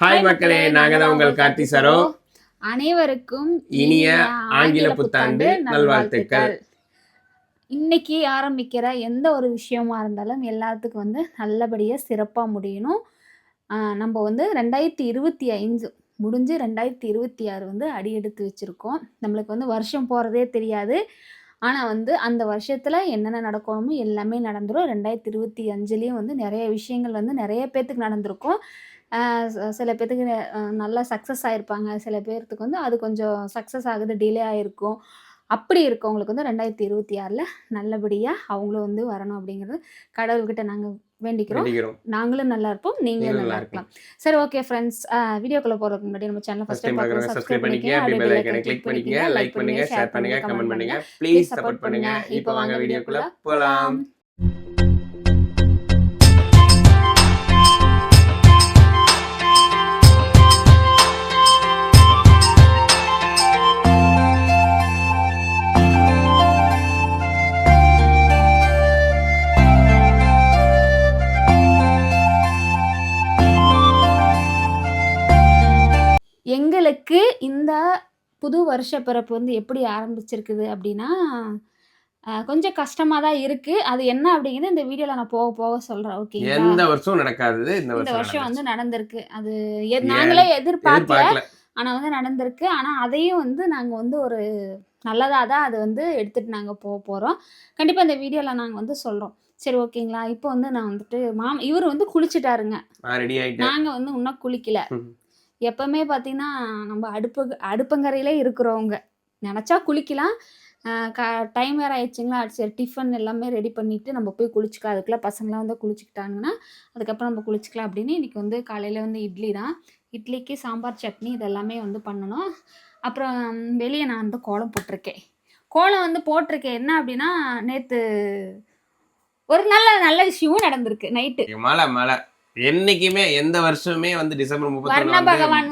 Hi மக்களே நாங்க தான் உங்கள் கார்த்தி சரோ. அனைவருக்கும் இனிய ஆங்கில புத்தாண்டு நல்வாழ்த்துக்கள். இன்னைக்கு ஆரம்பிக்கிற எந்த ஒரு விஷயமா இருந்தாலும் எல்லாத்துக்கும் வந்து நல்லபடியாக சிறப்பாக முடியணும். நம்ம வந்து ரெண்டாயிரத்தி இருபத்தி ஐந்து முடிஞ்சு ரெண்டாயிரத்தி இருபத்தி ஆறு வந்து அடி எடுத்து வச்சுருக்கோம். நம்மளுக்கு வந்து வருஷம் போகிறதே தெரியாது. ஆனால் வந்து அந்த வருஷத்தில் என்னென்ன நடக்கணுமோ எல்லாமே நடந்துரும். ரெண்டாயிரத்தி இருபத்தி அஞ்சுலேயும் வந்து நிறைய விஷயங்கள் வந்து நிறைய பேர்த்துக்கு நடந்திருக்கும். சில பேர்த்துக்கு நல்லா சக்ஸஸ் ஆகிருப்பாங்க சில பேர்த்துக்கு வந்து அது கொஞ்சம் சக்ஸஸ் ஆகுது டிலே ஆகிருக்கும் அப்படி இருக்கவங்களுக்கு வந்து ரெண்டாயிரத்தி இருபத்தி ஆறில் நல்லபடியாக அவங்களும் வந்து வரணும் அப்படிங்கிறது கடவுள்கிட்ட நாங்கள் வேண்டிக்கிறோம். நாங்களும் நல்லா இருப்போம் நீங்களும் நல்லா இருக்கலாம். சரி ஓகே ஃப்ரெண்ட்ஸ் வீடியோக்குள்ள போறதுக்கு முன்னாடி நம்ம சேனல் ஃபர்ஸ்ட் டைம் பார்க்குறவங்க சப்ஸ்கிரைப் பண்ணிக்கங்க. அப்படியே பெல் ஐக்கனை கிளிக் பண்ணிக்கங்க. லைக் பண்ணுங்க ஷேர் பண்ணுங்க கமெண்ட் பண்ணுங்க. ப்ளீஸ் சப்போர்ட் பண்ணுங்க. இப்போ வாங்க வீடியோக்குள்ள போலாம். எங்களுக்கு இந்த புது வருஷ பிறப்பு வந்து எப்படி ஆரம்பிச்சிருக்குது அப்படின்னா கொஞ்சம் கஷ்டமாக தான் இருக்குது அது என்ன அப்படிங்கிறது இந்த வீடியோவில் நான் போக போக சொல்கிறேன் ஓகேங்களா எந்த வருஷம் நடக்காதது இந்த வருஷம் வந்து. நடந்திருக்கு. அது நாங்களே எதிர்பார்க்கல ஆனால் வந்து நடந்திருக்கு. ஆனால் அதையும் வந்து நாங்கள் வந்து ஒரு நல்லதாக தான் அது வந்து எடுத்துகிட்டு நாங்கள் போக போகிறோம் கண்டிப்பாக இந்த வீடியோவில் நாங்கள் வந்து சொல்கிறோம் சரி ஓகேங்களா இப்போ வந்து நான் வந்துட்டு மாம் இவர் வந்து குளிச்சிட்டாருங்க. நாங்கள் வந்து இன்னும் குளிக்கல. எப்பவுமே பார்த்தீங்கன்னா நம்ம அடுப்பு அடுப்பங்கரையிலே இருக்கிறவங்க. நினச்சா குளிக்கலாம். க டைம் வேறு ஆயிடுச்சுங்களா? சரி டிஃபன் எல்லாமே ரெடி பண்ணிவிட்டு நம்ம போய் குளிச்சுக்கலாம். அதுக்குள்ளே பசங்களாம் வந்து குளிச்சுக்கிட்டாங்கன்னா அதுக்கப்புறம் நம்ம குளிச்சுக்கலாம் அப்படின்னு இன்றைக்கி வந்து காலையில் வந்து இட்லி தான். இட்லிக்கு சாம்பார் சட்னி இதெல்லாமே வந்து பண்ணணும். அப்புறம் வெளியே நான் வந்து கோலம் போட்டிருக்கேன். கோலம் வந்து போட்டிருக்கேன். என்ன அப்படின்னா நேற்று ஒரு நல்ல நல்ல விஷயமும் நடந்திருக்கு நைட்டு. மழை மழை. என்னைக்குமே எந்த வருஷமே வந்து டிசம்பர் முப்பத்தி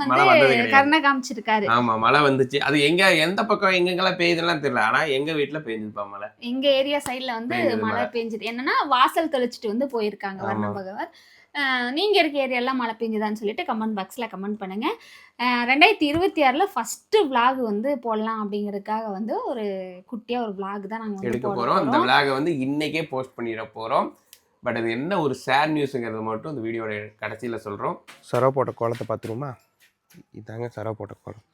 மழை வந்தது கருணை காமிச்சிருக்காரு. ஆமா மழை வந்துச்சு. அது எங்க எந்த பக்கம் எங்கெங்கெல்லாம் பெய்யுதுலாம் தெரியல. ஆனா எங்க வீட்டுல பெய்ஞ்சுப்பா மழை. எங்க ஏரியா சைடுல வந்து மழை. பெஞ்சுது என்னன்னா வாசல் தெளிச்சிட்டு வந்து போயிருக்காங்க வர்ண. பகவான். அஹ் நீங்க இருக்க ஏரியாலாம் மழை பெஞ்சுதான்னு சொல்லிட்டு கமெண்ட் பாக்ஸ்ல கமெண்ட் பண்ணுங்க. அஹ் ரெண்டாயிரத்தி இருபத்தி ஆறுல ஃபர்ஸ்ட் vlog வந்து போடலாம் அப்படிங்கறதுக்காக வந்து ஒரு குட்டியா ஒரு vlog தான் நாங்க வந்து எடுக்க இந்த போறோம். விளாக வந்து இன்னைக்கே போஸ்ட் பண்ணிட போறோம். பட் அது என்ன ஒரு சேட் நியூஸுங்கிறது மட்டும் இந்த வீடியோட கடைசியில சொல்றோம். சரோ போட்ட கோலத்தை பார்த்துருமா இதாங்க சரோ போட்ட கோலம்.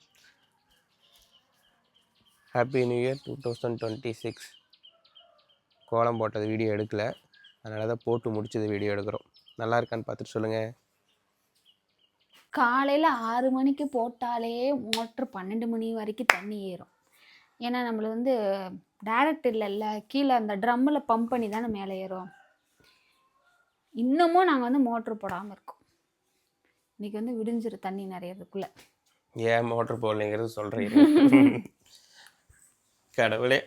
Happy new year two thousand twenty six கோலம் போட்டது வீடியோ எடுக்கல. அதனால தான் போட்டு முடிச்சது வீடியோ எடுக்கிறோம். நல்லா இருக்கான்னு பார்த்துட்டு சொல்லுங்கள் காலையில ஆறு மணிக்கு போட்டாலே மோட்ரு பன்னெண்டு மணி வரைக்கும் தண்ணி ஏறும். ஏன்னா நம்மள வந்து டைரக்ட் இல்லைல்ல கீழே அந்த ட்ரம்மில் பம்ப் பண்ணி தானே மேலே ஏறும். இன்னமும் நாங்கள் வந்து மோட்ரு போடாமல் இருக்கோம். இன்னைக்கு வந்து விடிஞ்சிரு தண்ணி நிறையறதுக்குள்ள. ஏன் மோட்டர் போடலைங்கிறது சொல்கிறீங்க கடவுளே.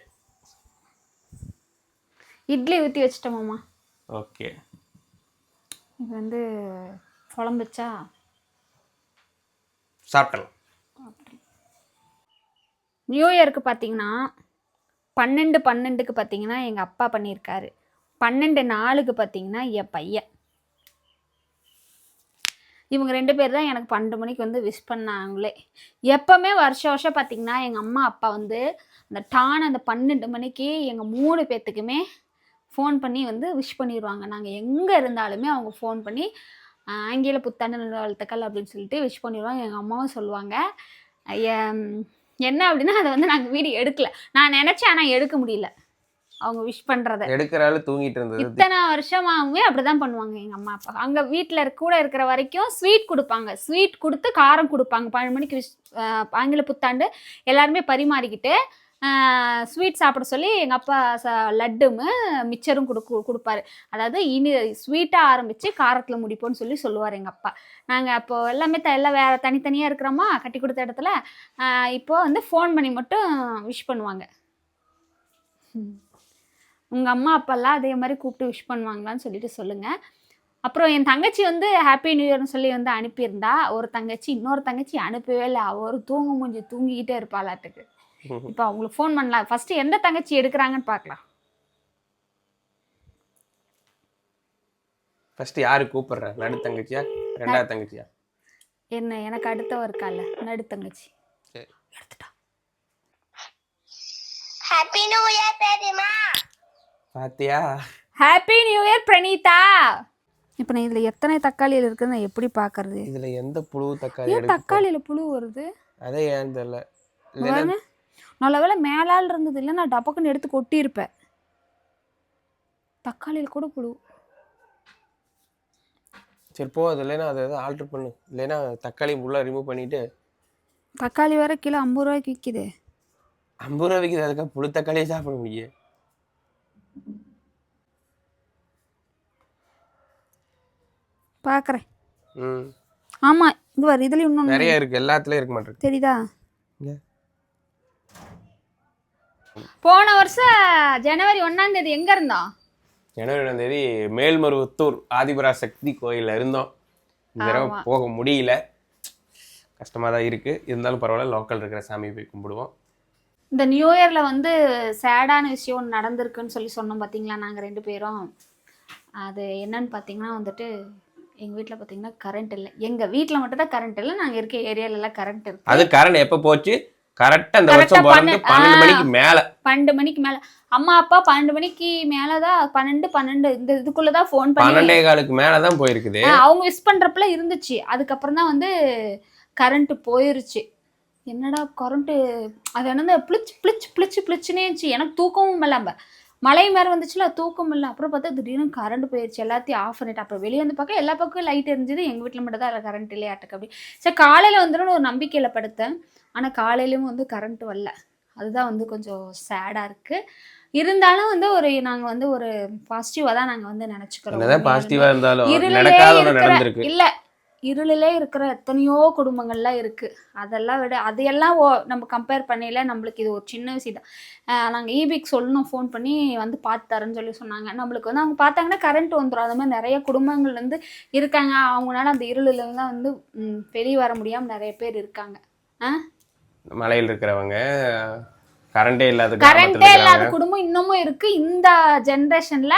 இட்லி ஊற்றி வச்சிட்டோமாம்மா. ஓகே. இது வந்து குழம்பு வச்சா? சாப்பிட்டலாம். நியூ இயருக்கு பார்த்தீங்கன்னா பன்னெண்டு பன்னெண்டுக்கு பார்த்தீங்கன்னா எங்கள் அப்பா பண்ணியிருக்காரு. பன்னெண்டு நாளுக்கு பார்த்தீங்கன்னா என் பையன். இவங்க ரெண்டு பேர் தான் எனக்கு பன்னெண்டு மணிக்கு வந்து விஷ் பண்ணாங்களே. எப்போவுமே வருஷம் வருஷம் பார்த்தீங்கன்னா எங்கள் அம்மா அப்பா வந்து அந்த டான் அந்த பன்னெண்டு மணிக்கு எங்கள் மூணு பேர்த்துக்குமே ஃபோன் பண்ணி வந்து விஷ் பண்ணிடுவாங்க நாங்கள் எங்கே இருந்தாலுமே அவங்க ஃபோன் பண்ணி ஆங்கில புத்தாண்டு நல்வாழ்த்துக்கள் அப்படின்னு சொல்லிட்டு விஷ் பண்ணிடுவாங்க எங்கள் அம்மாவும் சொல்லுவாங்க. என்ன அப்படின்னா அதை வந்து நாங்கள் வீடியோ எடுக்கல. நான் நினச்சேன் ஆனால் எடுக்க முடியல. அவங்க விஷ் பண்ணுறத எடுக்கிற ஆள் தூங்கிட்டு இருந்தது இத்தனை வருஷமாகவே அப்படிதான் பண்ணுவாங்க எங்கள் அம்மா அப்பா. அங்கே வீட்டில் கூட இருக்கிற வரைக்கும் ஸ்வீட் கொடுப்பாங்க. ஸ்வீட் கொடுத்து காரம் கொடுப்பாங்க. பன்னெண்டு மணிக்கு விஷ் ஆங்கில புத்தாண்டு எல்லாருமே பரிமாறிக்கிட்டு ஸ்வீட் சாப்பிட சொல்லி எங்கள் அப்பா ச லட்டும் மிச்சரும் கொடுக்கு கொடுப்பாரு. அதாவது இனி ஸ்வீட்டாக ஆரம்பித்து காரத்தில் முடிப்போம்னு சொல்லி சொல்லுவார் எங்கள் அப்பா. நாங்கள் அப்போ எல்லாமே த எல்லாம் வேறு தனித்தனியாக இருக்கிறோமா கட்டி கொடுத்த இடத்துல ஆஹ் இப்போ வந்து ஃபோன் பண்ணி மட்டும் விஷ் பண்ணுவாங்க. உங்கள் அம்மா அப்பாலாம் அதே மாதிரி கூப்பிட்டு விஷ் பண்ணுவாங்களான்னு சொல்லிட்டு சொல்லுங்கள் அப்புறம் என் தங்கச்சி வந்து ஹாப்பி நியூ இயர்னு சொல்லி வந்து அனுப்பியிருந்தா ஒரு தங்கச்சி இன்னொரு தங்கச்சி அனுப்பவே இல்லை. அவர் தூங்க மூஞ்சி தூங்கிக்கிட்டே இருப்பாளாட்டுக்கு இப்போ அவங்களுக்கு ஃபோன் பண்ணலாம். ஃபஸ்ட்டு எந்த தங்கச்சி எடுக்கிறாங்கன்னு பார்க்கலாம். ஃபர்ஸ்ட் யாரு கூப்பிடுற? நடு தங்கச்சியா? ரெண்டாவது தங்கச்சியா? என்ன எனக்கு அடுத்தவ இருக்கால. நடுத்தங்கச்சி சரி. எடுத்துட்டா. ஹாப்பி நியூ இயர் பெரியமா பாத்தியா? ஹாப்பி நியூ இயர் பிரணீதா இப்போ நான் இதில் எத்தனை தக்காளியில் இருக்குன்னு நான் எப்படி பார்க்கறது இதுல எந்த புழு தக்காளி ஏன் எடுக்க தக்காளியில் புழு வருது? அதே ஏன்னு தெரியல. இல்லைன்னா பாருங்க நல்ல வேளை மேலால் இருந்தது இல்லை நான் டபக்குன்னு எடுத்து கொட்டியிருப்பேன். தக்காளியில் கூட புழு. சரி போ. அது இல்லைன்னா அதை எதாவது ஆல்ட்ரு பண்ணு. இல்லைன்னா தக்காளி ஃபுல்லாக ரிமூவ் பண்ணிட்டு தக்காளி வேற கிலோ ஐம்பது ரூபாய்க்கு விற்கிது ஐம்பது ரூபா விற்கிது அதுக்காக புழு தக்காளியே சாப்பிட முடியும். பார்க்குறேன் ம். ஆமாம் இது வர இதுலேயும் இன்னொன்று நிறைய இருக்கு. எல்லாத்துலயும் இருக்க மாட்டேங்குது. தெரியுதா? இங்க. போன வருஷம் ஜனவரி ஒன்றாம் தேதி எங்கே இருந்தோம்? ஜனவரி ரெண்டாம் தேதி மேல்மருவத்தூர் ஆதிபரா சக்தி கோயில்ல இருந்தோம். இந்த தடவை ஆமா. போக முடியல. கஷ்டமா தான் இருக்கு. இருந்தாலும் பரவாயில்ல லோக்கல் இருக்கிற சாமியை போய் கும்பிடுவோம். இந்த நியூ இயரில் வந்து சேடான விஷயம் ஒன்று நடந்திருக்குன்னு சொல்லி சொன்னோம் பார்த்தீங்களா நாங்கள் ரெண்டு பேரும். அது என்னன்னு பார்த்தீங்கன்னா வந்துட்டு எங்கள் வீட்டில் பார்த்தீங்கன்னா கரண்ட் இல்லை. எங்கள் வீட்டில் மட்டும் தான் கரண்ட் இல்லை நாங்கள் இருக்க ஏரியாலலாம் கரண்ட் இருக்கு. அது கரண்ட் எப்போ போச்சு? கரெக்டா அந்த Correct ஆ வருஷம் பிறந்து பன்னெண்டு-. மணிக்கு மேல. பன்னெண்டு மணிக்கு மேலே. அம்மா அப்பா பன்னெண்டு மணிக்கு மேலே தான் பன்னெண்டு பன்னெண்டு இந்த இதுக்குள்ளே தான் ஃபோன் பண்ணி பன்னெண்டே காலுக்கு மேலதான் போயிருக்குது. அவங்க விஷ் பண்றப்பல இருந்துச்சு. அதுக்கப்புறம் தான் வந்து கரண்ட் போயிருச்சு. என்னடா கரண்ட்டு அது என்னது? பிளிச் பிளிச் பிளிச் பிளிச்சுனே இருந்துச்சு. எனக்கு தூக்கமும் இல்லாம மழை மாதிரி வந்துச்சுல தூக்கம் இல்லை. அப்புறம் பார்த்தா திடீர்னு கரண்ட் போயிருச்சு. எல்லாத்தையும் ஆஃப் பண்ணிட்டு அப்புறம் வெளியே வந்து பார்க்க எல்லா பக்கம் லைட் எரிஞ்சுது. எங்கள் வீட்டில் மட்டும் தான் அதில் கரண்ட் இல்லையா அட்டக்கு அப்படி. சரி காலையில் வந்துடும் ஒரு நம்பிக்கையில் படுத்தேன். ஆனால் காலையிலயும் வந்து கரண்ட் வரல. அதுதான் வந்து கொஞ்சம் சேடாக இருக்குது இருந்தாலும் வந்து ஒரு நாங்கள் வந்து ஒரு பாசிட்டிவாக தான் நாங்கள் வந்து நினச்சிக்கிறோம். என்னதான் பாசிட்டிவா இருந்தாலும் இல்ல இருளிலே இருக்கிற எத்தனையோ குடும்பங்கள்லாம் இருக்கு. அதெல்லாம் விட அதையெல்லாம் ஓ நம்ம கம்பேர் பண்ணல நம்மளுக்கு இது ஒரு சின்ன விஷயம் தான் ஆஹ் நாங்க ஈபிக்கு சொல்லணும் ஃபோன் பண்ணி வந்து பார்த்து தரேன்னு சொல்லி சொன்னாங்க. நம்மளுக்கு வந்து அவங்க பார்த்தாங்கன்னா கரண்ட் வந்துடும் அது மாதிரி நிறைய குடும்பங்கள் வந்து இருக்காங்க. அவங்களால அந்த இருளில தான் வந்து வெளியே வர முடியாம நிறைய பேர் இருக்காங்க. மலையில் இருக்கிறவங்க கரண்டே இல்லாத கரண்டே இல்லாத குடும்பம் இன்னமும் இருக்கு. இந்த ஜென்ரேஷன்ல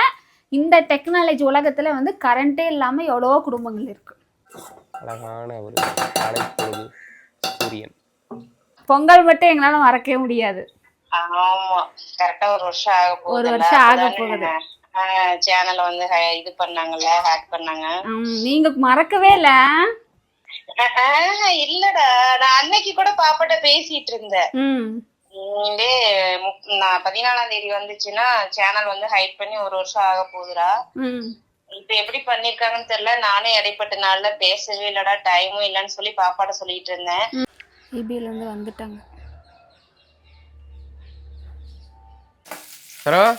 இந்த டெக்னாலஜி உலகத்துல வந்து கரண்டே இல்லாம எவ்வளவோ குடும்பங்கள் இருக்கு. அழகான ஒரு அலைப்பொழுது சூரியன். பொங்கல் மட்டும் எங்களால மறக்கவே முடியாது. ஒரு வருஷம் ஆக போகுது ஒரு வருஷம் ஆக போகுது. சேனல் வந்து இது பண்ணாங்கல்ல ஹேக் பண்ணாங்க. நீங்க மறக்கவே இல்ல? இல்லடா. நான் அன்னைக்கு கூட பாப்பாட்ட பேசிட்டு இருந்தேன். நான் பதினாலாம் தேதி வந்துச்சுன்னா சேனல் வந்து ஹைட் பண்ணி ஒரு வருஷம் ஆக போகுதுடா. ம். இப்ப எப்படி பண்ணிருக்காங்கன்னு தெரியல. நானே இடைப்பட்ட நாள்ல பேசவே இல்லடா டைமும் இல்லைன்னு சொல்லி பாப்பாட்ட சொல்லிட்டு இருந்தேன். இபில இருந்து வந்துட்டாங்க. சரவா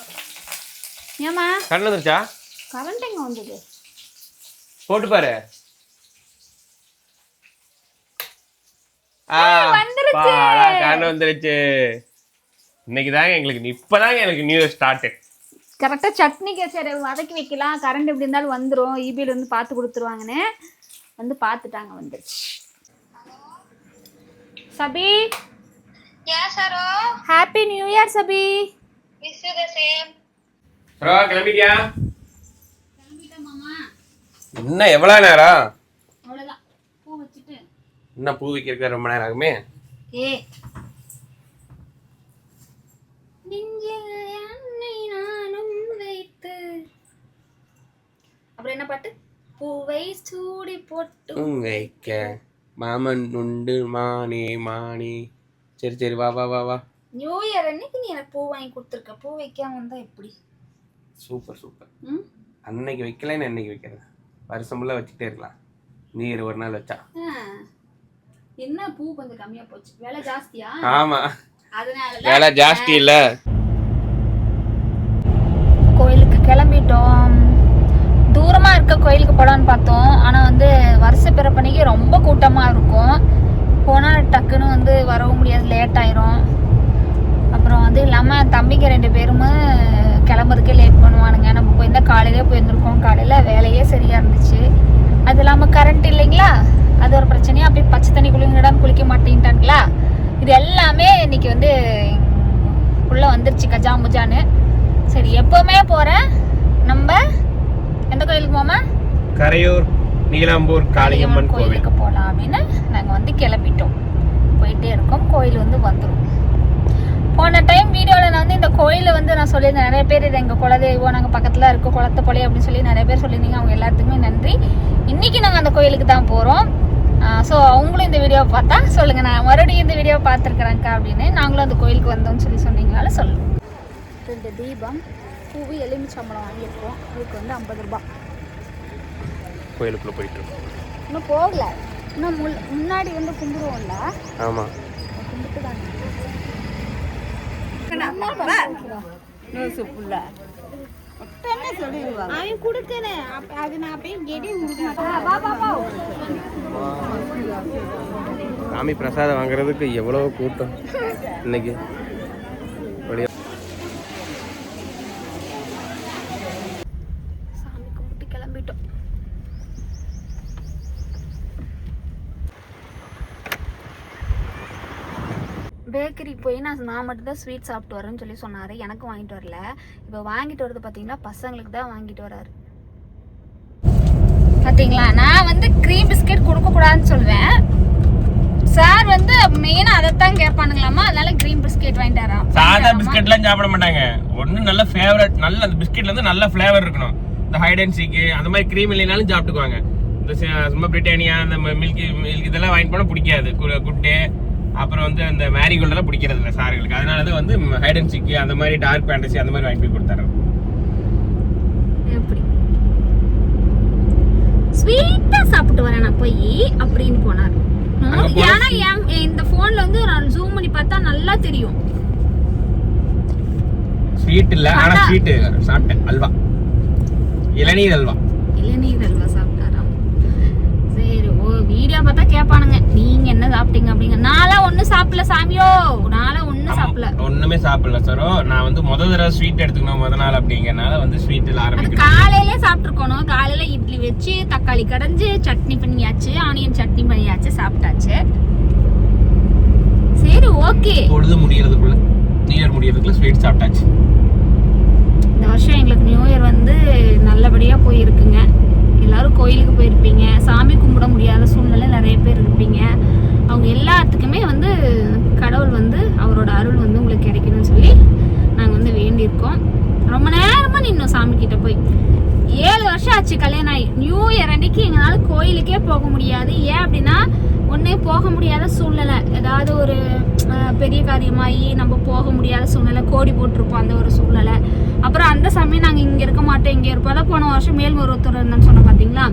ஏமா கண்ணு வந்துருச்சா? கரண்ட் எங்க வந்தது? போட்டு பாரு. ஆ, வந்துருச்சு. பாரா, கண்ணு வந்துருச்சு. இன்னைக்கு தாங்க எங்களுக்கு இப்பதாங்க எனக்கு நியூ இயர் ஸ்டார்ட் கரெக்டா சட்னிக்கு சரி வதக்கி வைக்கலாம். கரண்ட் எப்படி இருந்தாலும் வந்துரும். இபில இருந்து பார்த்து கொடுத்துருவாங்கன்னு வந்து பார்த்துட்டாங்க வந்துருச்சு. Sabi. Happy new year Sabi. கிளம்பிட்டியா? இன்னும் எவ்வளவு நேரம் அவ்வளோதான் பூ வச்சுட்டு. இன்னும் பூ வைக்கிறதுக்கு ரொம்ப நேரம் ஆகுமே? ஏ அப்புறம் என்ன பாட்டு? பூவை சூடி போட்டு வைக்க மாமன் உண்டு மானே மானே. சரி சரி வா வா வா வா. நியூ இயர் அன்னைக்கு நீ எனக்கு பூ வாங்கி கொடுத்துருக்க. பூ வைக்காம வந்தா எப்படி? Super super. ம்? அன்னைக்கு வைக்கலைன்னு என்னைக்கு வைக்கிறது? வருஷம் ஃபுல்லாக வச்சுட்டே இருக்கலாம். நீ இரு ஒரு நாள் வச்சா. என்ன பூ கொஞ்சம் கம்மியா போச்சு? விலை ஜாஸ்தியா? ஆமா. அதனால வேலை ஜாஸ்தி இல்ல கோயிலுக்கு கிளம்பிட்டோம் தூரமா இருக்க பார்த்தோம். ஆனால் வந்து வருஷ பிறப்பன்னைக்கு ரொம்ப கூட்டமாக இருக்கும். போனால் டக்குன்னு வந்து வரவும் முடியாது லேட் ஆயிரும். அப்புறம் வந்து இல்லாமல் தம்பிங்க ரெண்டு பேரும் கிளம்புறதுக்கே லேட் பண்ணுவானுங்க. நம்ம போயிருந்தா காலையிலே போயிருந்துருக்கோம். காலையில் வேலையே சரியாக இருந்துச்சு. அது இல்லாமல் கரண்ட் இல்லைங்களா? அது ஒரு பிரச்சனையாக அப்படியே பச்சை தண்ணி குளிங்கடான்னு குளிக்க மாட்டேங்கிட்டாங்களா இது எல்லாமே இன்னைக்கு வந்து உள்ளே வந்துருச்சு கஜா முஜான்னு சரி எப்போவுமே போகிறேன் நம்ம எந்த கோயிலுக்கு போமா கரையூர் நீலாம்பூர் காளியம்மன் கோவிலுக்கு போகலாம் அப்படின்னு நாங்கள் வந்து கிளப்பிட்டோம் போயிட்டே இருக்கோம். கோயில் வந்து வந்துடும் போன டைம் வீடியோவில் நான் வந்து இந்த கோயிலில் வந்து நான் சொல்லியிருந்தேன். நிறைய பேர் இது எங்கள் குலதெய்வம் நாங்கள் பக்கத்தில் இருக்கோம் குளத்தை போலே அப்படின்னு சொல்லி நிறைய பேர் சொல்லியிருந்தீங்க. அவங்க எல்லாத்துக்குமே நன்றி. இன்றைக்கி நாங்கள் அந்த கோயிலுக்கு தான் போகிறோம் ஸோ அவங்களும் இந்த வீடியோவை பார்த்தா சொல்லுங்கள் நான் மறுபடியும் இந்த வீடியோவை பார்த்துருக்குறேங்க்கா அப்படின்னு நாங்களும் அந்த கோயிலுக்கு வந்தோம்னு சொல்லி சொன்னீங்களால சொல்லுவோம் இந்த தீபம் பூவி எலுமிச்சம்பளம் வாங்கியிருக்கோம். அதுக்கு வந்து ஐம்பது ரூபாய். கோயிலுக்குள்ளே போயிட்டு இருக்கோம் இன்னும் போகல. இன்னும் முல் முன்னாடி வந்து கும்பிடுவோம்ல ஆமாம் அவன் கொடுக்கறேன் அது நான் அப்படியே கெடி சாமி பிரசாதம் வாங்குறதுக்கு எவ்வளோ கூட்டம் இன்னைக்கு அப்படியே சாமி கும்பிட்டு கிளம்பிட்டோம் பேக்கரி போய் நான் நான் மட்டும் தான் ஸ்வீட் சாப்பிட்டு வரேன்னு சொல்லி சொன்னார். எனக்கு வாங்கிட்டு வரல. இப்போ வாங்கிட்டு வரது பார்த்தீங்கன்னா பசங்களுக்கு தான் வாங்கிட்டு வராரு பார்த்தீங்களா நான் வந்து க்ரீம் பிஸ்கெட் கொடுக்கக்கூடாதுன்னு சொல்லுவேன் சார் வந்து மெயினாக அதைத்தான் கேட்பானுங்களாமா? அதனால க்ரீம் பிஸ்கெட் வாங்கிட்டு வரான். சாதா பிஸ்கட்லாம் சாப்பிட மாட்டாங்க. ஒண்ணு நல்ல ஃபேவரட் நல்ல அந்த பிஸ்கெட்ல இருந்து நல்ல ஃபிளேவர் இருக்கணும். இந்த ஹைட் அண்ட் சீக்கு அந்த மாதிரி க்ரீம் இல்லைனாலும் சாப்பிட்டுக்குவாங்க. இந்த சும்மா பிரிட்டானியா அந்த மில்கி மில்க் இதெல்லாம் வாங்கிட்டு போனா பிடிக்காது. குட்டு. அப்புறம் வந்து அந்த மேரிகோல்ட் எல்லாம் பிடிக்கிறது இல்லை சார்களுக்கு அதனால தான் வந்து ஹைட் அண்ட் சீக்கு அந்த மாதிரி டார்க் ஃபேண்டசி அந்த மாதிரி வாங்கி போய் கொடுத்தாரு எப்படி? ஸ்வீட்டா சாப்பிட்டு வரேன் நான் போய் அப்படின்னு போனார். ஏன்னா இந்த போன்ல வந்து நான் ஜூம் பண்ணி பார்த்தா நல்லா தெரியும். ஸ்வீட் இல்ல ஆனா. ஸ்வீட் சாப்பிட்டேன் அல்வா. இளநீர் அல்வா. இளநீர் அல்வா. வீடியோ பார்த்தா கேட்பானுங்க நீங்க என்ன சாப்பிட்டீங்க? அப்படிங்க. நான்லாம் ஒண்ணும் சாப்பிடல சாமியோ. நான்லாம் ஒண்ணும் சாப்பிடல. ஒண்ணுமே சாப்பிடல சரோ நான் வந்து முத தடவை ஸ்வீட் எடுத்துக்கணும் முத நாள் அப்படிங்கறனால வந்து ஸ்வீட்டில் ஆரம்பிக்கணும். காலையிலே சாப்பிட்டுருக்கணும். காலையில இட்லி வச்சு தக்காளி கடைஞ்சு சட்னி பண்ணியாச்சு ஆனியன் சட்னி பண்ணியாச்சு சாப்பிட்டாச்சு. சரி ஓகே. பொழுது முடியறதுக்குள்ள நியூ இயர் முடியறதுக்குள்ள ஸ்வீட் சாப்பிட்டாச்சு. இந்த வருஷம் எங்களுக்கு நியூ இயர் வந்து நல்லபடியாக போயிருக்குங்க. எல்லாரும் கோயிலுக்கு போயிருப்பீங்க சாமி கும்பிட முடியாத சூழ்நிலை நிறைய பேர் இருப்பீங்க. அவங்க எல்லாத்துக்குமே வந்து கடவுள் வந்து அவரோட அருள் வந்து உங்களுக்கு கிடைக்கணும்னு சொல்லி நாங்கள் வந்து வேண்டியிருக்கோம். ரொம்ப நேரமாக நின்னோம் சாமி கிட்ட போய். ஏழு வருஷம் ஆச்சு கல்யாணம் ஆகி. நியூ இயர் அன்னைக்கு எங்களால் கோயிலுக்கே போக முடியாது. ஏன் அப்படின்னா ஒன்றே போக முடியாத சூழ்நிலை. ஏதாவது ஒரு பெரிய காரியமாகி நம்ம போக முடியாத சூழ்நிலை கோடி போட்டிருப்போம் அந்த ஒரு சூழ்நிலை. அப்புறம் அந்த சமயம் நாங்கள் இங்கே இருக்க மாட்டோம் இங்கே இருப்போம். அதான் போன வருஷம் மேல்மருவத்தூர் இருந்தேன்னு சொன்னோம் பார்த்தீங்களா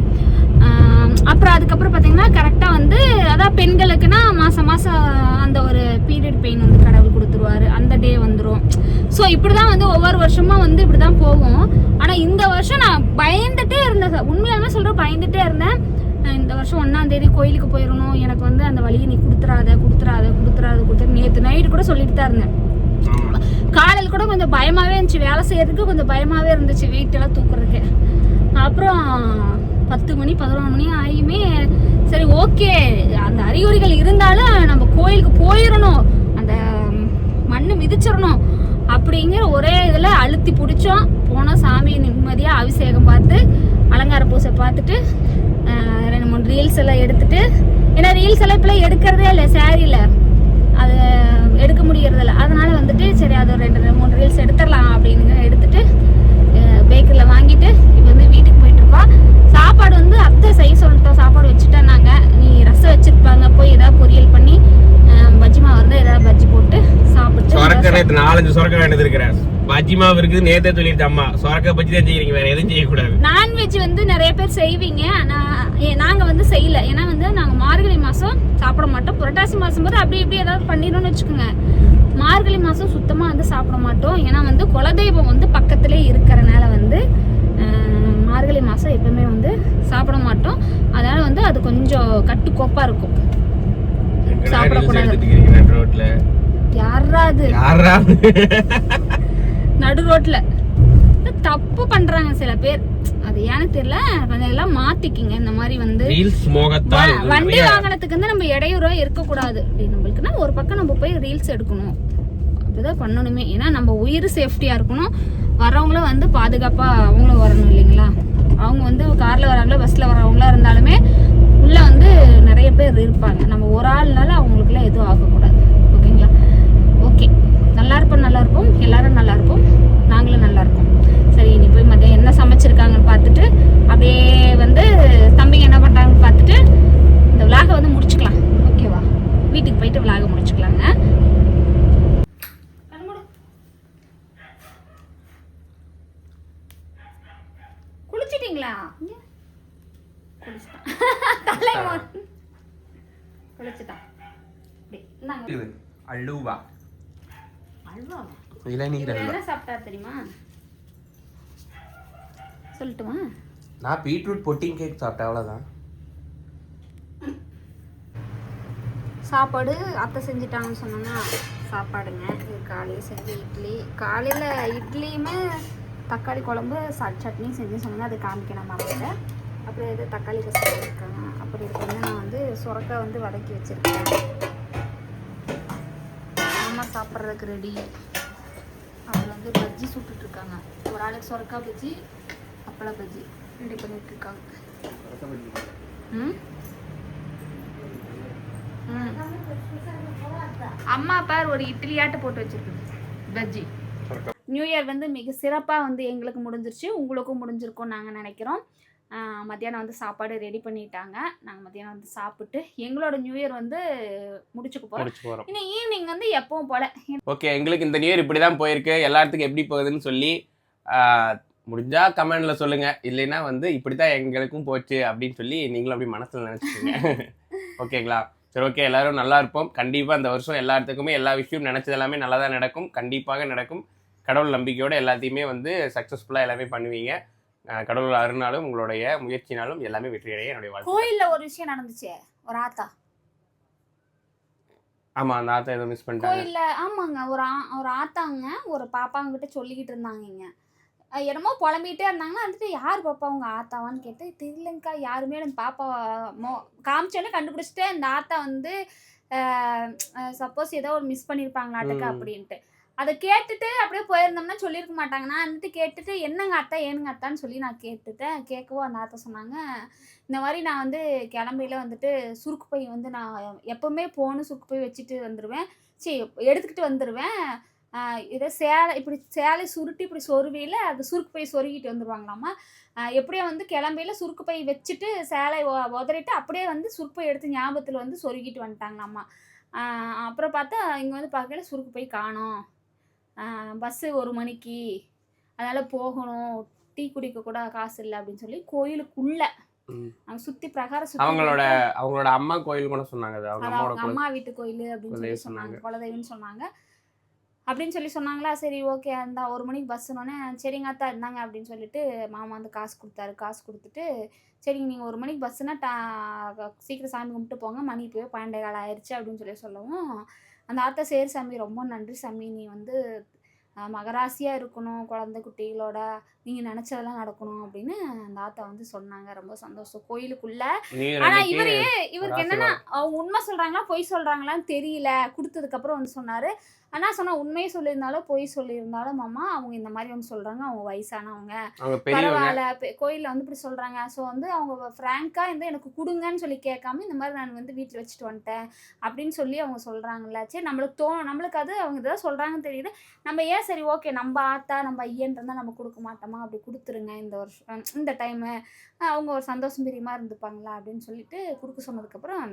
அப்புறம் அதுக்கப்புறம் பார்த்தீங்கன்னா கரெக்டாக வந்து அதான் பெண்களுக்குன்னா மாதம் மாதம் அந்த ஒரு பீரியட் பெயின் வந்து கடவுள் கொடுத்துருவாரு. அந்த டே வந்துடும் ஸோ இப்படி தான் வந்து ஒவ்வொரு வருஷமும் வந்து இப்படி தான் போகும். ஆனால் இந்த வருஷம் நான் பயந்துட்டே இருந்தேன் சார். உண்மையாலுமே சொல்கிறேன் பயந்துட்டே இருந்தேன். இந்த வருஷம் ஒன்றாம் தேதி கோயிலுக்கு போயிடணும் எனக்கு வந்து அந்த வழியை நீ கொடுத்துறாத கொடுத்துறாத கொடுத்துறாத கொடுத்துரு நேற்று நைட்டு கூட சொல்லிட்டு தான் இருந்தேன். காலையில் கூட கொஞ்சம் பயமாகவே இருந்துச்சு. வேலை செய்யறதுக்கு கொஞ்சம் பயமாகவே இருந்துச்சு. வெயிட்டெல்லாம் தூக்குறதுக்கு. அப்புறம் பத்து மணி பதினொன்று மணி ஆகியுமே சரி ஓகே. அந்த அறிகுறிகள் இருந்தாலும் நம்ம கோயிலுக்கு போயிடணும் அந்த மண்ணு மிதிச்சிடணும். அப்படிங்கிற ஒரே இதில் அழுத்தி பிடிச்சோம். போனோம் சாமியை நிம்மதியாக அபிஷேகம் பார்த்து அலங்கார பூசை பார்த்துட்டு ரெண்டு மூணு ரீல்ஸ் எல்லாம் எடுத்துட்டு ஏன்னா ரீல்ஸ் எல்லாம் இப்பெல்லாம் எடுக்கிறதே இல்லை சேரீல அது எடுக்க முடியறதில்ல. அதை வந்துட்டு சரி அது ஒரு ரெண்டு ரெண்டு மூணு ரீல்ஸ் எடுத்துடலாம் அப்படின்னு எடுத்துட்டு பேக்கரியில் வாங்கிட்டு இப்போ வந்து வீட்டுக்கு போயிட்டு இருக்கோம் சாப்பாடு வந்து அத்தை செய்ய சொல்லிட்டோம் சாப்பாடு வச்சுட்டேன்னாங்க நீ ரசம் வச்சிருப்பாங்க போய் ஏதாவது பொரியல் பண்ணி அஹ், பஜ்ஜி மாவு இருந்தால் ஏதாவது பஜ்ஜி போட்டு சொரக்க சாப்பிட்டு நேத்து நாலஞ்சு சொரக்க வேண்டியது மாவு இருக்குது நேத்தே சொல்லிட்டு அம்மா. சொரக்க பஜ்ஜி தான் செய்யறீங்க வேற எதுவும் செய்யக்கூடாது. நான்வெஜ் வந்து நிறைய பேர் செய்வீங்க. நாங்க வந்து செய்யல. ஏன்னா வந்து நாங்க மார்கழி மாசம் சாப்பிட மாட்டோம். புரட்டாசி மாசம் போது அப்படி இப்படி ஏதாவது பண்ணிடணும்னு வச்சுக்கோங்க. மார்கழி மாசம் சுத்தமா வந்து சாப்பிட மாட்டோம். ஏன்னா வந்து குலதெய்வம் வந்து பக்கத்திலே இருக்கிறனால வந்து மார்கழி மாசம் எப்பவுமே வந்து சாப்பிட மாட்டோம். அதனால வந்து அது கொஞ்சம் கட்டுக்கோப்பா இருக்கும். சாப்பிடக்கூடாது. யாராவது யாரா நடு ரோட்ல தப்பு பண்றாங்க சில பேர். அது ஏன்னு தெரியல. கொஞ்சம் எல்லாம் மாத்திக்கிங்க. இந்த மாதிரி வந்து வண்டி வாகனத்துக்கு வந்து நம்ம இடையூறா இருக்கக்கூடாது. அப்படி நம்மளுக்குன்னா ஒரு பக்கம் நம்ம போய் ரீல்ஸ் எடுக்கணும். அப்படிதான் பண்ணணுமே. ஏன்னா நம்ம உயிர் சேஃப்டியா இருக்கணும். வரவங்களும் வந்து பாதுகாப்பா அவங்களும் வரணும் இல்லைங்களா? அவங்க வந்து கார்ல வராங்களோ பஸ்ல வரவங்களா இருந்தாலுமே உள்ள வந்து நிறைய பேர் இருப்பாங்க. நம்ம ஒரு ஆள்னால அவங்களுக்குலாம் எதுவும் ஆகக்கூடாது. சமைச்சிருக்காங்கன்னு பார்த்துட்டு அப்படியே வந்து தம்பிங்க என்ன பண்ணுறாங்கன்னு பார்த்துட்டு இந்த விலாகை வந்து முடிச்சுக்கலாம். ஓகேவா வீட்டுக்கு போயிட்டு விலாகை முடிச்சுக்கலாங்க. குளிச்சிட்டிங்களா? குளிச்சிட்டான் அல்லுவா. அல்வாவா இளநீர் என்ன சாப்பிட்டா தெரியுமா? சொல்லட்டுமா? நான் பீட்ரூட் பொட்டிங் கேக் சாப்பிட்டேன் அவ்வளோதான் சாப்பாடு அத்தை செஞ்சுட்டாங்கன்னு சொன்னோன்னா சாப்பாடுங்க. இது காலையில் செஞ்ச இட்லி. காலையில் இட்லியுமே தக்காளி குழம்பு சட் சட்னி செஞ்சு சொன்னேன் அது காமிக்கணும் மறந்துட்டேன் அப்புறம் இது தக்காளி கசப்பு இருக்காங்க. அப்புறம் இதுக்கு வந்து நான் வந்து சுரக்காய் வந்து வதக்கி வச்சுருக்கேன் அம்மா சாப்பிட்றதுக்கு ரெடி அவங்க வந்து பஜ்ஜி சுட்டுட்டு இருக்காங்க. ஒரு ஆளுக்கு சுரக்காய் பஜ்ஜி அப்பள பஜ்ஜி. ரெடி பண்ணிட்டு இருக்காங்க ம். அம்மா பார் ஒரு இட்லியாட்டு போட்டு வச்சிருக்குது பஜ்ஜி. நியூ இயர் வந்து மிக சிறப்பாக வந்து எங்களுக்கு முடிஞ்சிருச்சு. உங்களுக்கும் முடிஞ்சிருக்கும் நாங்கள் நினைக்கிறோம். மத்தியானம் வந்து சாப்பாடு ரெடி பண்ணிட்டாங்க. நாங்கள் மத்தியானம் வந்து சாப்பிட்டு எங்களோட நியூ இயர் வந்து முடிச்சுக்க போகிறோம் இன்னும் ஈவினிங் வந்து எப்பவும் போல. ஓகே எங்களுக்கு இந்த நியூ இயர் இப்படி தான் போயிருக்கு. எல்லாத்துக்கும் எப்படி போகுதுன்னு சொல்லி முடிஞ்சா கமெண்ட்ல சொல்லுங்க. இல்லைன்னா வந்து இப்படி தான் எங்களுக்கும் போச்சு அப்படின்னு சொல்லி நீங்களும் அப்படி மனசுல நினைச்சுக்கோங்க. ஓகேங்களா? சரி ஓகே. எல்லாரும் நல்லா இருப்போம். கண்டிப்பாக இந்த வருஷம் எல்லாத்துக்குமே எல்லா விஷயம் நினைச்சது எல்லாமே நல்லதாக நடக்கும். கண்டிப்பாக நடக்கும். கடவுள் நம்பிக்கையோட எல்லாத்தையுமே வந்து சக்ஸஸ்ஃபுல்லாக எல்லாமே பண்ணுவீங்க. கடவுள் அருணாலும் உங்களுடைய முயற்சினாலும் எல்லாமே வெற்றியடைய என்னுடைய வாழ்க்கை கோயில்ல ஒரு விஷயம் நடந்துச்சு. ஒரு ஆத்தா. ஆமா அந்த ஆத்தா எதுவும் மிஸ் பண்ணிட்டாங்க. கோயில்ல ஆமாங்க. ஒரு ஆ ஒரு ஆத்தாங்க ஒரு பாப்பாங்க கிட்ட சொல்லிக்கிட்டு இருந்தாங்கங்க அஹ் என்னமோ புலம்பிகிட்டே இருந்தாங்கன்னா வந்துட்டு யார் பாப்பா உங்க ஆத்தாவான்னு கேட்டு தெரியலங்கக்கா யாருமே அந்த பாப்பா மோ காமிச்சோன்னே கண்டுபிடிச்சிட்டு அந்த ஆத்தா வந்து சப்போஸ் ஏதோ ஒரு மிஸ் பண்ணியிருப்பாங்களாட்டுக்கு ம். அப்படின்ட்டு. அதை கேட்டுட்டு அப்படியே போயிருந்தோம்னா சொல்லியிருக்க மாட்டாங்க. நான் வந்துட்டு கேட்டுட்டு என்னங்க அத்தா ஏனுங்க அத்தான்னு சொல்லி நான் கேட்டுட்டேன். கேட்கவும் அந்த ஆத்தா சொன்னாங்க. இந்த மாதிரி நான் வந்து கிளம்பையில வந்துட்டு சுருக்கு பை வந்து நான் எப்பவுமே போகணும் சுருக்கு பை வச்சுட்டு வந்துடுவேன் சரி எடுத்துக்கிட்டு வந்துடுவேன் இதை சேலை இப்படி சேலை சுருட்டி இப்படி சொருவியில் அது சுருக்கு பை சொருகிட்டு வந்துடுவாங்களாமா ஆஹ் எப்படியோ வந்து கிளம்பையில சுருக்கு பை வச்சுட்டு சேலை உதறிட்டு அப்படியே வந்து சுருக்கு பை எடுத்து ஞாபகத்தில் வந்து சொருகிட்டு வந்துட்டாங்களாமா? ஆஹ் அப்புறம் பார்த்தா இங்கே வந்து பார்க்கல சுருக்கு பை காணோம். பஸ்ஸு ஒரு மணிக்கு. அதனால் போகணும். டீ குடிக்க கூட காசு இல்லை அப்படின்னு சொல்லி கோயிலுக்குள்ள. அங்க சுத்தி பிரகாரம் சுத்தி அவங்களோட அவங்களோட அம்மா கோயில் கூட சொன்னாங்க அவங்க அம்மா வீட்டு கோயில் அப்படின்னு சொல்லி சொன்னாங்க. குலதெய்வம்னு சொன்னாங்க. அப்படின்னு சொல்லி சொன்னாங்களா? சரி ஓகே அந்த ஒரு மணிக்கு பஸ்ஸுனோடனே சரிங்க அத்தா இருந்தாங்க அப்படின்னு சொல்லிட்டு மாமா வந்து காசு கொடுத்தாரு. காசு கொடுத்துட்டு சரிங்க நீங்கள் ஒரு மணிக்கு பஸ்ஸுனா டா சீக்கிரம் சாமி கும்பிட்டு போங்க. மணி இப்போவே பன்னெண்டே கால் ஆயிடுச்சு அப்படின்னு சொல்லி சொல்லவும் அந்த ஆத்தா சரி சாமி ரொம்ப நன்றி சாமி. நீ வந்து அஹ், மகராசியா இருக்கணும் குழந்தை குட்டிகளோட நீங்கள் நினச்சதெல்லாம் நடக்கணும் அப்படின்னு அந்த ஆத்தா வந்து சொன்னாங்க. ரொம்ப சந்தோஷம். கோயிலுக்குள்ள. நியூ இயர் ஆனா அன்னைக்கு இவரு இவருக்கு என்னன்னா அவங்க உண்மை சொல்றாங்களா பொய் சொல்றாங்களான்னு தெரியல. கொடுத்ததுக்கு அப்புறம் வந்து சொன்னாரு. ஆனா சொன்னா உண்மையை சொல்லியிருந்தாலும் பொய் சொல்லியிருந்தாலும் மாமா அவங்க இந்த மாதிரி வந்து சொல்றாங்க. அவங்க வயசானவங்க. பரவாயில்ல. கோயில்ல வந்து இப்படி சொல்றாங்க. ஸோ வந்து அவங்க ஃப்ராங்கா இருந்து எனக்கு கொடுங்கன்னு சொல்லி கேட்காம இந்த மாதிரி நான் வந்து வீட்டில் வச்சுட்டு வந்துட்டேன் அப்படின்னு சொல்லி அவங்க சொல்றாங்கல்ல. சரி நம்மளுக்கு தோணும். நம்மளுக்கு அது அவங்க இதான் சொல்றாங்கன்னு தெரியுது நம்ம ஏன் சரி ஓகே. நம்ம ஆத்தா நம்ம ஐயன் இருந்தால் நம்ம கொடுக்க மாட்டோமா? அப்படி கொடுத்துருங்க இந்த வருஷம் இந்த டைமு அவங்க ஒரு சந்தோஷம் பிரியமா இருந்துப்பாங்களா? அப்படின்னு சொல்லிட்டு கொடுக்க சொன்னதுக்கப்புறம்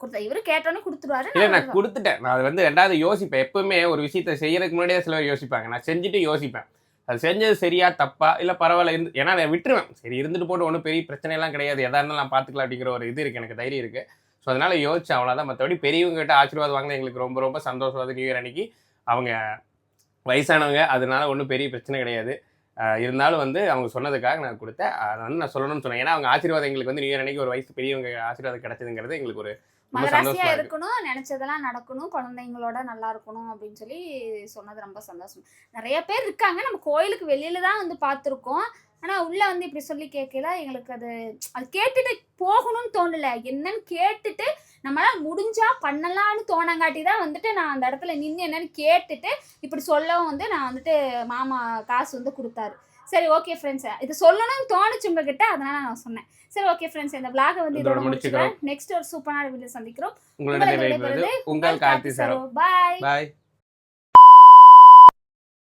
கொடுத்தா. இவரு கேட்டோன்னே கொடுத்துருவாரு. இல்ல நான் கொடுத்துட்டேன். நான் அது வந்து ரெண்டாவது யோசிப்பேன். எப்பவுமே ஒரு விஷயத்த செய்யறதுக்கு முன்னாடியே சிலர் யோசிப்பாங்க. நான் செஞ்சுட்டு யோசிப்பேன். அது செஞ்சது சரியா தப்பா இல்ல பரவாயில்ல இருந்து ஏன்னா நான் விட்டுருவேன். சரி இருந்துட்டு போட்டு ஒன்றும் பெரிய பிரச்சனை எல்லாம் கிடையாது. எதா இருந்தாலும் நான் பார்த்துக்கலாம் அப்படிங்கிற ஒரு இது இருக்கு. எனக்கு தைரியம் இருக்கு. ஸோ அதனால யோசிச்சு அவ்வளோதான் மற்றபடி பெரியவங்க கிட்ட ஆசீர்வாதம் வாங்கினா எங்களுக்கு ரொம்ப ரொம்ப சந்தோஷம். அது நியூ இயர் அன்னைக்கு அவங்க வயசானவங்க அதனால ஒன்றும் பெரிய பிரச்சனை கிடையாது. இருந்தாலும் வந்து அவங்க சொன்னதுக்காக நான் கொடுத்தேன். அதை வந்து நான் சொல்லணும்னு சொன்னேன். ஏன்னா அவங்க ஆசீர்வாதம் எங்களுக்கு வந்து நியூ அன்னைக்கு ஒரு வயசு பெரியவங்க ஆசீர்வாதம் கிடைச்சதுங்கிறது எங்களுக்கு ஒரு இருக்கு. இருக்கணும் நினைச்சதெல்லாம் நடக்கணும் குழந்தைங்களோட நல்லா இருக்கணும் அப்படின்னு சொல்லி சொன்னது ரொம்ப சந்தோஷம். நிறைய பேர் இருக்காங்க. நம்ம கோயிலுக்கு வெளியில தான் வந்து பார்த்துருக்கோம். ஆனா உள்ள வந்து இப்படி சொல்லி கேட்கல எங்களுக்கு அது அது கேட்டுட்டு போகணும்னு தோணல. என்னன்னு கேட்டுட்டு நம்மளால முடிஞ்சா பண்ணலாம்னு தோணங்காட்டி தான் வந்துட்டு நான் அந்த இடத்துல நின்று என்னன்னு கேட்டுட்டு இப்படி சொல்லவும் வந்து நான் வந்துட்டு மாமா காசு வந்து கொடுத்தாரு. சரி ஓகே ஃப்ரெண்ட்ஸ் இது சொல்லணும்னு தோணுச்சு உங்ககிட்ட அதனால நான் சொன்னேன். சரி ஓகே ஃப்ரெண்ட்ஸ் இந்த vlog வந்து இதோட. முடிச்சுக்கிறேன். நெக்ஸ்ட் ஒரு சூப்பரான வீடியோ சந்திக்கிறோம். விடைபெறுவது உங்கள் கார்த்தி சரோ. பாய் பாய்